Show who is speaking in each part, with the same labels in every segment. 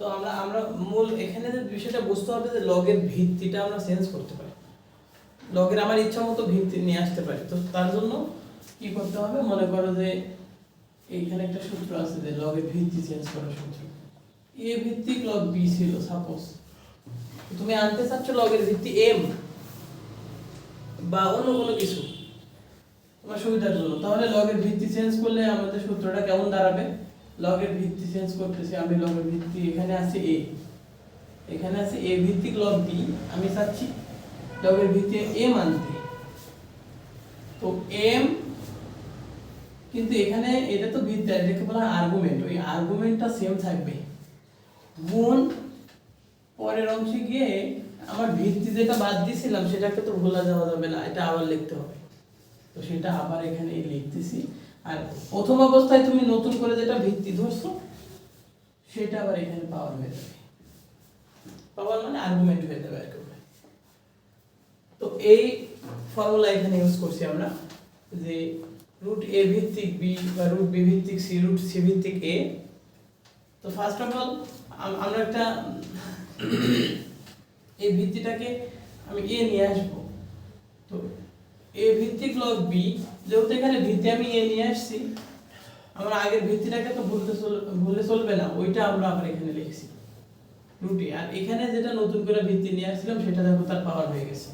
Speaker 1: তো আমরা আমরা মূল, এখানে যে বিষয়টা বুঝতে হবে যে লগের ভিত্তিটা আমরা চেঞ্জ করতে পারি। লগের আমার ইচ্ছা মতো ভিত্তি নিয়ে আসতে পারি। তো তার জন্য কি করতে হবে? মনে করো যে এইখানে একটা সূত্র আছে যে লগের ভিত্তি চেঞ্জ করার সূত্র। এ ভিত্তিক লগ বি ছিল সাপোজ তুমি আনতে চাচ্ছ লগের ভিত্তি এম বা অন্য কোনো কিছু তোমার সুবিধার জন্য। তাহলে লগের ভিত্তি চেঞ্জ করলে আমাদের সূত্রটা কেমন দাঁড়াবে? লগের ভিত্তি চেঞ্জ করতেছি, আমি লগের ভিত্তি, এখানে আছে এ এখানে আছে এ ভিত্তিক লগ বি আমি চাচ্ছি লগের ভিত্তি এম আনতে। তো এম কিন্তু এখানে এটা তো ভিত্তি এটাকে বলা আর্গুমেন্ট ওই আর্গুমেন্টটা সেম থাকবে। গুণ পরের অংশে গিয়ে আমার ভিত্তি যেটা বাদ দিয়েছিলাম, সেটাকে তো ভোলা যাওয়া যাবে না, এটা আবার লিখতে হবে। তো সেটা আবার এখানে লিখতেছি। আর প্রথম অবস্থায় তুমি নতুন করে যেটা ভিত্তি ধরছো সেটা আবার এখানে পাওয়ার হয়ে যাবে। পাওয়ার মানে আর্গুমেন্ট হয়ে যাবে তো এই ফর্মুলা এখানে ইউজ করছি আমরা যে রুট এ ভিত্তিক বি বা রুট বি ভিত্তিক সি রুট সি ভিত্তিক এ তো ফার্স্ট অফ অল আমরা একটা এই ভিত্তিটাকে আমি এ নিয়ে আসব। তো এ ভিত্তিক লগ বি যেহেতু এখানে ভিত্তি আমি এ নিয়ে আসছি আমরা আগের ভিত্তিটাকে তো ভুলতে ভুলে চলবে না, ওইটা আমরা আবার এখানে লিখছি। রুটি, আর এখানে যেটা নতুন করে ভিত্তি নিয়ে আসছিলাম, সেটা দেখো তার পাওয়ার হয়ে গেছে।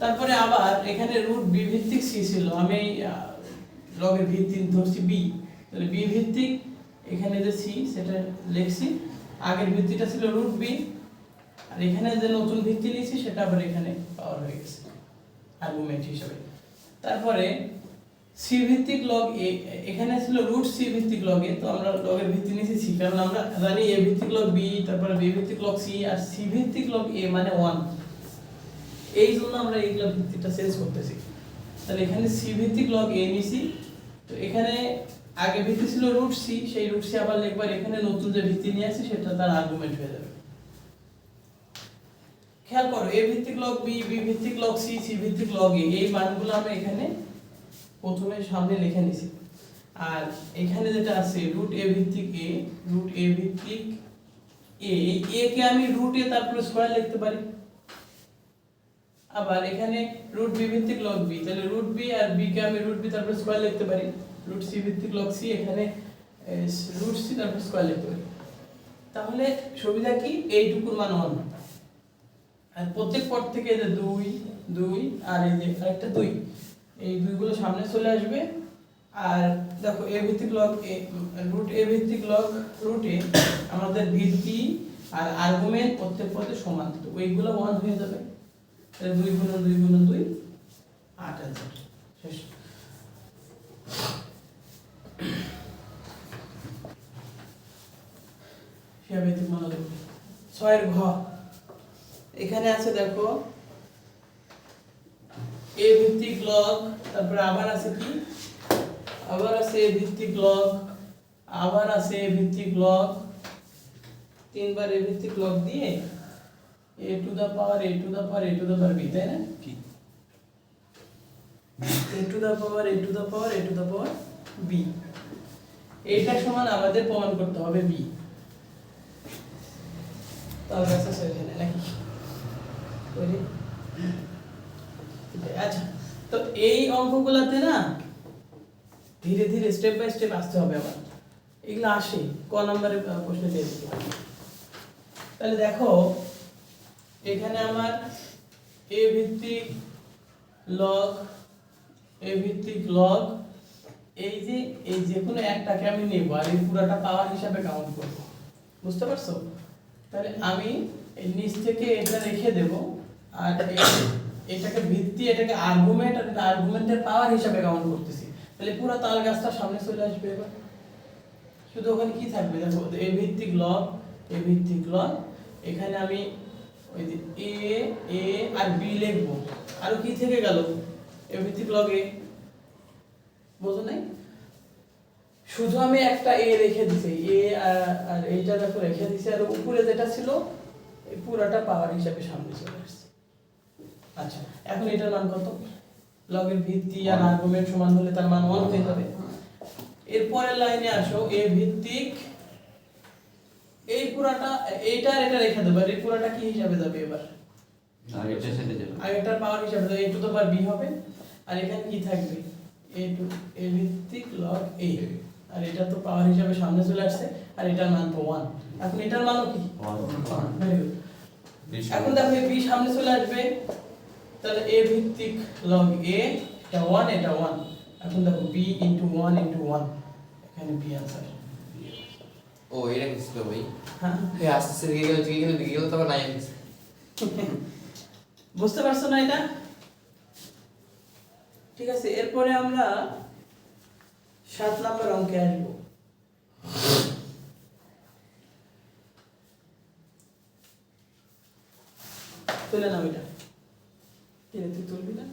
Speaker 1: তারপরে আবার এখানে রুট বি ভিত্তিক সি ছিল, আমি লগের ভিত্তি ধরছি বি তাহলে বি ভিত্তিক, এখানে যে সি সেটা লিখছি। আগের ভিত্তিটা ছিল রুট বি আর এখানে যে নতুন ভিত্তি নিয়েছি, সেটা আবার এখানে পাওয়ার হয়ে গেছে আর্গুমেন্ট হিসেবে। তারপরে সি ভিত্তিক লগ এ এখানে ছিল রুট সি ভিত্তিক লগ এ তো আমরা লগের ভিত্তি নিয়েছি সি কারণ আমরা জানি এ ভিত্তিক লগ বি তারপরে বি ভিত্তিক লগ সি আর সি ভিত্তিক লগ এ মানে ওয়ান এই জন্য আমরা এইগুলো ভিত্তিটা চেঞ্জ করতেছি। তাহলে এখানে সি ভিত্তিক লগ এ নিছি তো এখানে আগে ভিত্তি ছিল রুট সি সেই রুট সি আবার লিখবার এখানে নতুন যে ভিত্তি নিয়ে আসি সেটা তার আর্গুমেন্ট হয়ে যাবে। খেয়াল করো এ ভিত্তিক লগ বি বি ভিত্তিক লগ সি সি ভিত্তিক লগ এ এই মানগুলো আমরা এখানে প্রথমে সামনে লিখে নিছি। আর এখানে যেটা আছে রুট এ ভিত্তিক এ রুট এ ভিত্তিক এ এ কে আমি রুট এ তারপরে স্কয়ার লিখতে পারি। আবার এখানে রুট বি ভিত্তিক লগ বি তাহলে রুট বি আর বি কে আমি রুট বি তারপর স্কয়ার লিখতে পারি। রুট সি ভিত্তিক লগ সি এখানে রুট সি তারপর স্কয়ার লিখতে পারি। তাহলে সুবিধা কি? এইটুকুর মান ওয়ান আর প্রত্যেক পদ থেকে যে দুই দুই, আর এই যে একটা দুই এই দুইগুলো সামনে চলে আসবে। আর দেখো, এ ভিত্তিক লগ এ রুট এ ভিত্তিক লগ রুট আমাদের ভিত্তি আর আর্গুমেন্ট প্রত্যেক পদে সমান। তো ওইগুলো ওয়ান হয়ে যাবে। তাহলে দুই গুণ দুই গুণ দুই, আট হাজার। শেষ। ছয়ের ঘ। এখানে আছে দেখো এ ভিত্তিক লগ তারপরে আবার আছে কি? আবার আছে এ ভিত্তিক লগ আবার আছে এ ভিত্তিক লগ তিনবার এ ভিত্তিক লগ দিয়ে a to the power a to the power a to the power b তাই না?
Speaker 2: কি?
Speaker 1: A to the power a to the power a to the power b এইটা সমান আমাদের প্রমাণ করতে হবে বি তাহলে কাছে সেখানে নাকি। আচ্ছা তো এই অঙ্কগুলোতে না ধীরে ধীরে স্টেপ বাই স্টেপ আসতে হবে আবার। এগুলো আসে, ক নম্বরের প্রশ্ন দিয়ে তাহলে দেখো, এখানে আমার এ ভিত্তিক লগ এ ভিত্তিক লগ এই যে এই যে কোনো একটাকে আমি নেব আর এই পুরাটা পাওয়ার হিসাবে কাউন্ট করব। বুঝতে পারছ? তাহলে আমি নিচ থেকে এটা রেখে দেব আর এটাকে ভিত্তি, এটাকে আর্গুমেন্ট আর আর্গুমেন্টের পাওয়ার হিসাবে কাউন্ট করতেছি। তাহলে পুরো তাল গাছটা সামনে চলে আসবে এবার। শুধু ওখানে কি থাকবে? দেখো এ ভিত্তিক লগ এ ভিত্তিক লগ এখানে আমি ওই যে এ এ আর বি লিখব। আর কি থেকে গেল? এ ভিত্তিক লগ এ বোঝো নাই? শুধু আমি একটা এ রেখে দিছি। এ আর আর এইটা দেখো, রেখে দিছি। আর উপরে যেটা ছিল, এই পুরাটা পাওয়ার হিসাবে সামনে চলে আসছে। আচ্ছা এখন এটার মান কত? লগের ভিত্তি আর আর্গুমেন্ট সমান হলে তার মান 1 হয়ে যাবে। এরপরের লাইনে আসো এ ভিত্তিক এই পুরাটা এইটা আর এটা রেখে দেবো এই পুরাটা কি হিসাবে যাবে এবার?
Speaker 2: আর সাথে যাবে।
Speaker 1: আগেরটার পাওয়ার হিসাবে যাবে টু পাওয়ার হবে আর এখানে কি থাকবে? টু এ ভিত্তিক আর এটা তো পাওয়ার হিসাবে সামনে চলে আসছে আর এটার মান তো ওয়ান এখন এটার মানও কি. এখন দেখো বি সামনে চলে আসবে তাহলে এ ভিত্তিক লগ এ এটা ওয়ান এটা ওয়ান এখন দেখো b into one into one এখানে বি আনসার
Speaker 3: ও এটা কি ছিল ভাই?
Speaker 1: হ্যাঁ।
Speaker 3: এই আস্তে আস্তে দিকে গেলে দিকে গেলে দিকে গেলে তারপর নাই
Speaker 1: বুঝতে পারছ না এটা? ঠিক আছে এরপরে আমরা সাত নম্বর অঙ্কে আসব। তুলে নাও এটা। কিনে তুই তুলবি না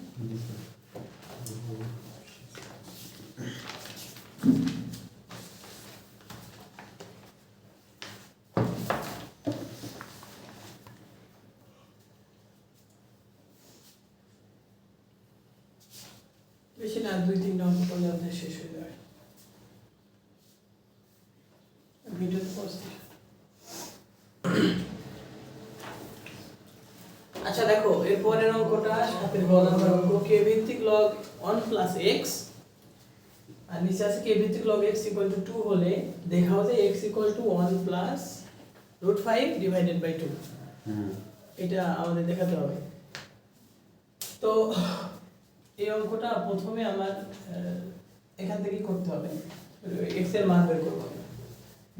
Speaker 1: বেশি না দুই তিনটা অঙ্ক করলে শেষ হয়ে যাবে ভিডিওতে পৌঁছতে আচ্ছা দেখো এর পরের অঙ্কটা সাতের গ নাম্বার অঙ্ক কে ভিত্তিক লগ 1 প্লাস এক্স আর নিচে আছে কে ভিত্তিক লগ x ইকুয়াল টু 2 হলে দেখাও যে x equal to 1 plus root 5 divided by 2
Speaker 2: হুম।
Speaker 1: এটা আমাদের দেখাতে হবে। তো এই অঙ্কটা প্রথমে আমার এখান থেকেই করতে হবে। এক্সের মান বের করব।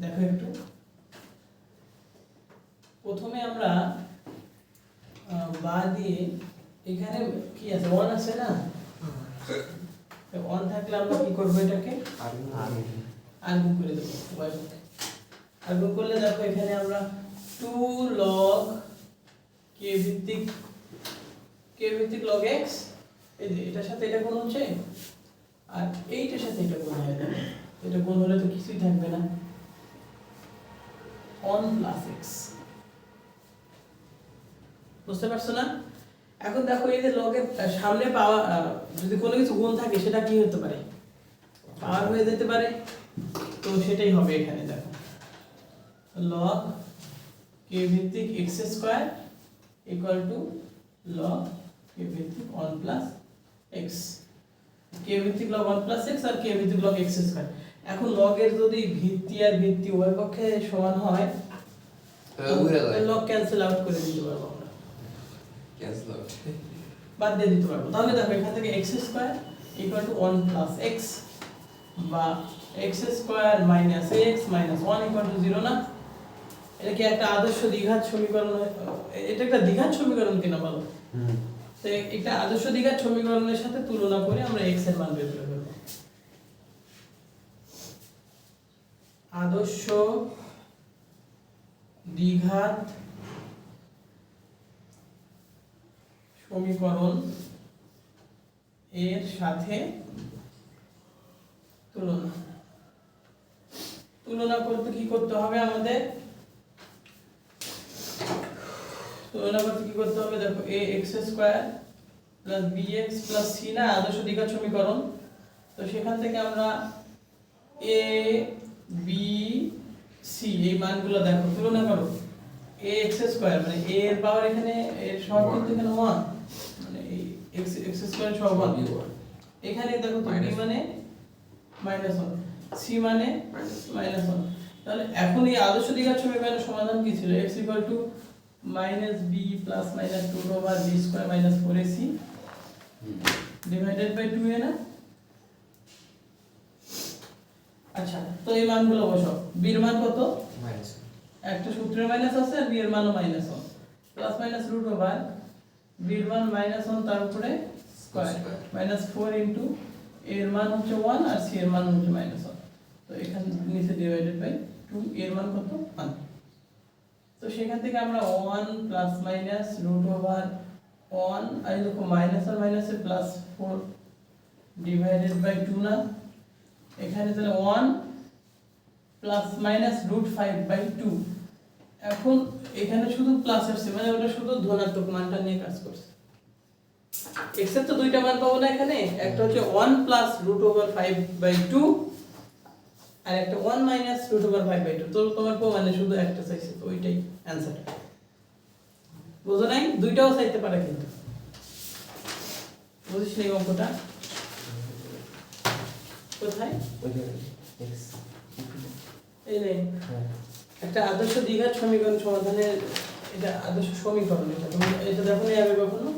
Speaker 1: দেখো একটু। প্রথমে আমরা বা দিয়ে এখানে কি আছে? ওয়ান আছে না? ওয়ান থাকলে আমরা কি করব এটাকে?
Speaker 3: আর
Speaker 1: আনগুণ করে দেবো, উভয় করলে দেখো এখানে আমরা টু লগ কে ভিত্তিক কে ভিত্তিক লগ এক্স এই যে এটার সাথে এটা গুণ হচ্ছে, আর এইটার সাথে এটা গুণ হয়ে যাবে। এটা গুণ হলে তো কিছুই থাকবে না। অন প্লাস এক্স বুঝতে পারছ না? এখন দেখো এই যে লগের সামনে পাওয়া যদি কোনো কিছু গুণ থাকে সেটা কি হতে পারে? পাওয়ার হয়ে যেতে পারে। তো সেটাই হবে এখানে দেখো। লগ কে ভিত্তিক x square equal to log k ভিত্তিক ওয়ান প্লাস এক্স কে ভিত্তিক লগ ওয়ান প্লাস এক্স আর কে ভিত্তিক লগ এক্স স্কোয়ার এখন লগের যদি ভিত্তি আর ভিত্তি উভয় পক্ষে সমান হয় লগ ক্যান্সেল আউট করে দিতে পারব আমরা। বাদ দিয়ে দিতে পারব। তাহলে দেখো এখান থেকে x square equal to one plus x বা x square minus x minus one equal to zero না? এটা কি একটা আদর্শ দ্বিঘাত সমীকরণ? এটা একটা দ্বিঘাত সমীকরণ কিনা বলো? তো একটা আদর্শ দ্বিঘাত সমীকরণের সাথে তুলনা করে আমরা এক্সের মান বের করে ফেলব আদর্শ দ্বিঘাত সমীকরণ এর সাথে তুলনা। তুলনা করতে কি করতে হবে আমাদের? তুলনা করতে কি করতে হবে? দেখো a x square plus bx plus c না, আদর্শ সমীকরণ। তো সেখান থেকে আমরা a, b, c, এই মানগুলো দেখো, তুলনা করো। a x স্কয়ার মানে a এর পাওয়ার এখানে, এর সহগ কিন্তু এখানে 1 এই x x স্কয়ার সহগ এখানে দেখো তো b মানে 1 c মানে 1 তাহলে এখন এই আদর্শ দ্বিঘাত সমীকরণের সমাধান কি ছিল? X equal to minus b plus minus to over b square minus four a c divided by two a না? আচ্ছা তো এই মানগুলো বসাও। বির মান কত?
Speaker 3: মাইনাস
Speaker 1: একটা সূত্রের মাইনাস আছে আর বি এর মানও minus one plus minus root over বির মান মাইনাস ওয়ান তার উপরে স্কোয়ার মাইনাস ফোর ইন্টু এর মান হচ্ছে ওয়ান আর সি এর মান হচ্ছে মাইনাস ওয়ান তো এখানে নিচে ডিভাইডেড বাই টু এর মান কত? ওয়ান তো সেখান থেকে আমরা one plus minus root over one আর এরকম মাইনাস আর মাইনাসে plus four divided by two না? এখানে তাহলে one plus minus root five by two এখন এখানে শুধু প্লাস আসছে মানে ওটা শুধু ধনাত্মক মানটা নিয়ে কাজ করছে। এক্সের তো দুইটা মান পাবো না এখানে একটা হচ্ছে one plus root over five by two আর একটা one minus root over five by two তো তোমার প্রমাণে শুধু একটা চাইছে তো ওইটাই অ্যান্সার বুঝো নাই? দুইটাও চাইতে পারে কিন্তু। বুঝিস নি অঙ্কটা? কোথায়? এই নে। একটা আদর্শ দ্বিঘাত সমীকরণ সমাধানের এটা আদর্শ সমীকরণ এটা। তুমি এটা দেখো নি কখনো?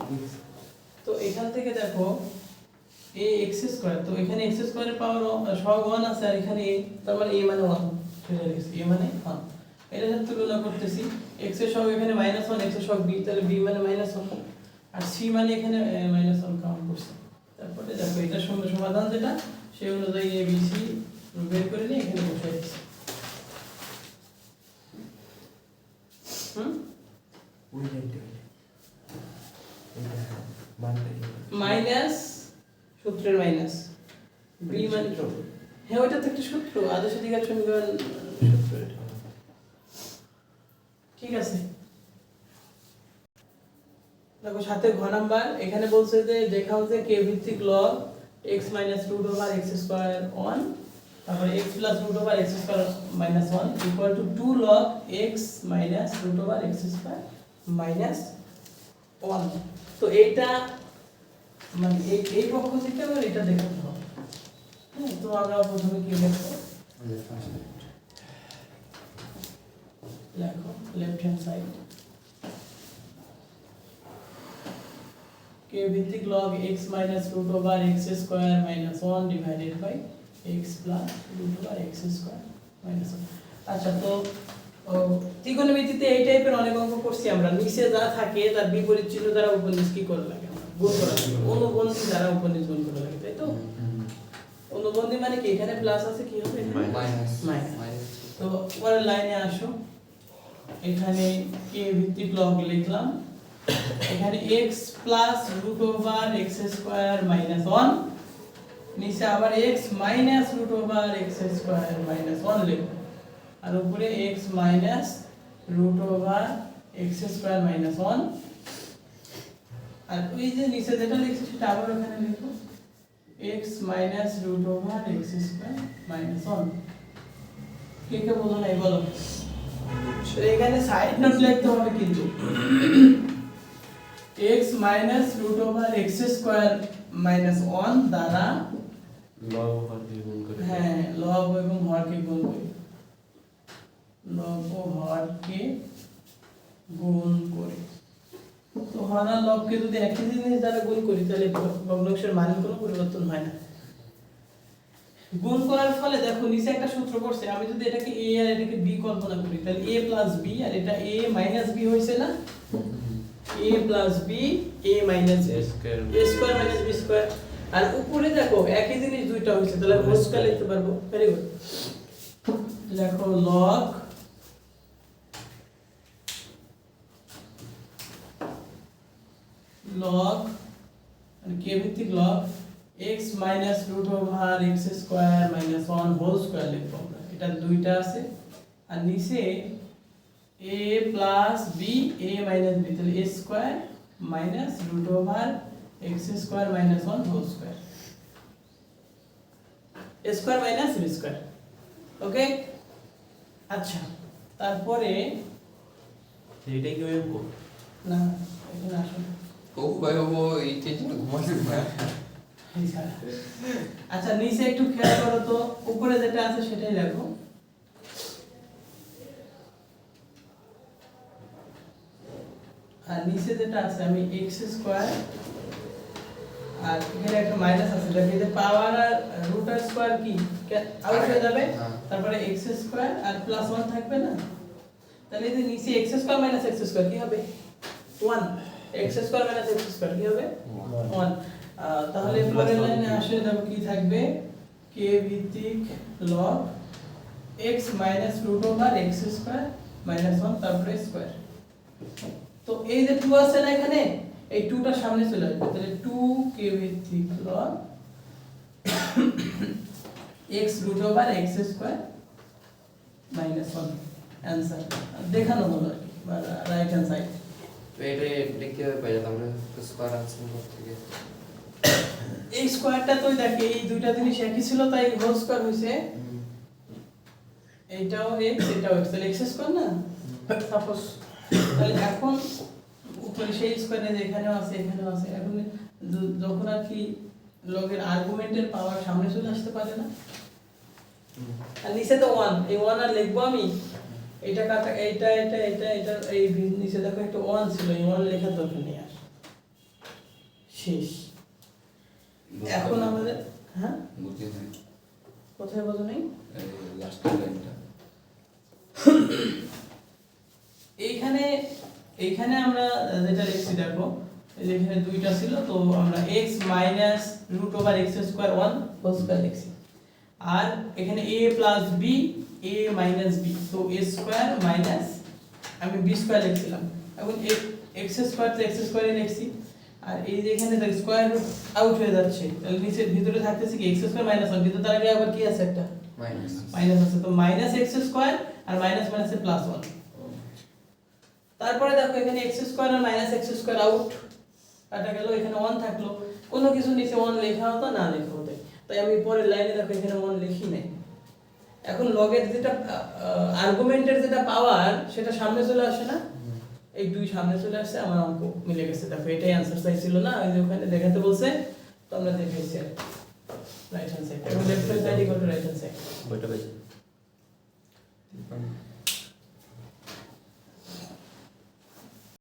Speaker 1: তো এখান থেকে দেখো এ এক্স স্কোয়ার তো এখানে এক্স স্কোয়ারের পাওয়ার সহগ ওয়ান আছে আর এখানে a তার মানে এ মানে ওয়ান এ মানে ওয়ান এটা সাথে তুলনা করতেছি। এক্সের সহগ এখানে মাইনাস ওয়ান এক্সের সহগ বি তাহলে বি মানে মাইনাস ওয়ান আর সি মানে এখানে মাইনাস ওয়ান কাউন্ট করছে। তারপরে দেখো, এটার সমাধান যেটা, সেই অনুযায়ী এ বি সি বের করে নিয়ে এখানে বসে দিচ্ছি। মাইনাস সূত্রের মাইনাস বি মানে হ্যাঁ ওইটা তো একটা সূত্র। আদর্শ দ্বিঘাত সমীকরণ সূত্র ঠিক আছে। দেখো সাথে ঘ নাম্বার এখানে বলছে যে দেখাও যে কে ভিত্তিক log x minus root over x square one তারপরে x plus root over x square minus one equal to two log x minus root over x square minus one তো এইটা মানে এই এই পক্ষ থেকে আমার এটা দেখাতে হবে। হ্যাঁ তো আমরা প্রথমে কি লিখব লেখো লেফট হ্যান্ড সাইড কে ভিত্তিক log x minus root over x square minus 1 divided by x plus root over x square minus 1 আচ্ছা তো ত্রিকোণমিতিতে এই টাইপের অনেক অঙ্ক করছি আমরা। নিচে যা থাকে তার বিপরীত চিহ্ন দ্বারা উপনিষ কি করে লাগে গুণ করা লাগে। অনুবন্ধী দ্বারা উপনিষ গুণ করা লাগে তাই তো? অনুবন্ধী মানে কি? এখানে প্লাস আছে কি হবে?
Speaker 3: মাইনাস মাইনাস
Speaker 1: তো পরের লাইনে আসো। এখানে কে ভিত্তিক লগ লিখলাম। এখানে x plus root over x square minus one নিচে আবার x minus root over x square minus one লিখব। আর উপরে x minus root over x square minus one আর ওই যে নিচে যেটা লিখছি সেটা আবার ওখানে লিখব। x minus root over x square minus one কে কে বোঝো নাই বলো। তো এখানে সাইড নোট লিখতে হবে কিন্তু। x minus root over x square minus one দ্বারা হ্যাঁ লব এবং হরকে গুণ করি। লব ও হরকে গুণ করি। তো হর আর লবকে যদি একই জিনিস দ্বারা গুণ করি তাহলে ভগ্নাংশের মানের কোনো পরিবর্তন হয় না। গুণ করার ফলে দেখো নিচে একটা সূত্র পড়ছে আমি যদি এটাকে a আর এটাকে b কল্পনা করি তাহলে a প্লাস b আর এটা a মাইনাস b হয়েছে না? A plus b a minus
Speaker 2: square
Speaker 1: a square minus b square আর উপরে দেখো, একই জিনিস দুইটা হয়েছে, তাহলে হোল স্কয়ার লিখতে পারব। ভেরি গুড লেখো log মানে কে ভিত্তিক log? x minus root over x square minus one whole square লিখব আমরা। এটা দুইটা আছে। আর নিচে a plus b a minus b তাহলে a square minus root over x square minus one whole square a square minus b square okay আচ্ছা তারপরে
Speaker 2: এইটাই কি অঙ্ক?
Speaker 1: না এখানে আসুন।
Speaker 3: ও ভাই ও এই টেনশন ঘুমাতে পারে।
Speaker 1: আচ্ছা নিচে একটু খেয়াল করো তো উপরে যেটা আছে সেটাই দেখো আর নিচে যেটা আছে আমি এক্স স্কোয়ার আর এখানে একটা মাইনাস আছে দেখি যে পাওয়ার আর রুট আর স্কোয়ার কি? আউট হয়ে যাবে
Speaker 3: হ্যাঁ।
Speaker 1: তারপরে এক্স স্কোয়ার আর প্লাস ওয়ান থাকবে না? তাহলে এই যে নিচে x square minus x square কি হবে? One x square minus x square কি হবে? ওয়ান তাহলে পরের লাইনে আসলে দেখো কি থাকবে? কে ভিত্তিক log x minus root over x square minus one তারপরে স্কোয়ার তো এই যে টু আছে না এখানে? এই টুটা সামনে চলে আসবে। তাহলে টু কে ভিত্তিক log x root over x square minus one answer দেখানো হলো আর কি রাইট হ্যান্ড সাইড
Speaker 3: তো এটা পাই স্কোয়ার আনসার থেকে
Speaker 1: এই স্কোয়ারটা দেখে এই দুইটা জিনিস একই ছিল তাই হোল স্কোয়ার এইটাও এক্স এটাও এক্স তাহলে এক্স স্কোয়ার না? সাপোজ তাহলে এখন এখানেও আছে এখানেও আছে। এখন যখন আর কি লগের আর্গুমেন্টের পাওয়ার সামনে চলে আসতে পারে না। আর নিচে তো ওয়ান এই ওয়ান আর লিখব আমি? এটা কাটা এইটা এটা এটা এটা এই নিচে দেখো একটা ওয়ান ছিল এই ওয়ান দরকার নেই আর। শেষ। এখন আমাদের হ্যাঁ? কোথায় বোঝো নেই? এইখানে এইখানে আমরা যেটা লিখছি দেখো এখানে দুইটা ছিল তো আমরা x minus root over x square one whole square লিখছি আর এখানে a plus b a minus b তো a স্কোয়ার মাইনাস আমি বি স্কোয়ার লিখছিলাম। এখন এক্স স্কোয়ার তো এক্স স্কোয়ারই লিখছি। আর এই যে এখানে স্কোয়ার আউট হয়ে যাচ্ছে তাহলে নিচে ভিতরে থাকতেছে কি এক্স স্কোয়ার মাইনাস ওয়ান ভিতরে তার আগে আবার কি আছে একটা?
Speaker 3: মাইনাস
Speaker 1: মাইনাস আছে তো মাইনাস এক্স স্কোয়ার আর মাইনাস মাইনাসে প্লাস ওয়ান তারপরে দেখো এখানে এক্স স্কোয়ার আর মাইনাস এক্স স্কোয়ার আউট কাটা গেল এখানে ওয়ান থাকল। কোনো কিছু নিচে ওয়ান লেখা হতো না লেখা হতো। তাই আমি পরের লাইনে দেখো এখানে ওয়ান লিখি নাই। এখন লগের যেটা আর্গুমেন্টের যেটা পাওয়ার সেটা সামনে চলে আসে না? এই দুই সামনে চলে আসছে আমার অঙ্ক মিলে গেছে। দেখো এটাই আনসার চাইছিল না ওই যে ওখানে দেখাতে বলছে তো আমরা দেখাইছি রাইট হ্যান্ড সাইড এবং left hand side equal to right hand side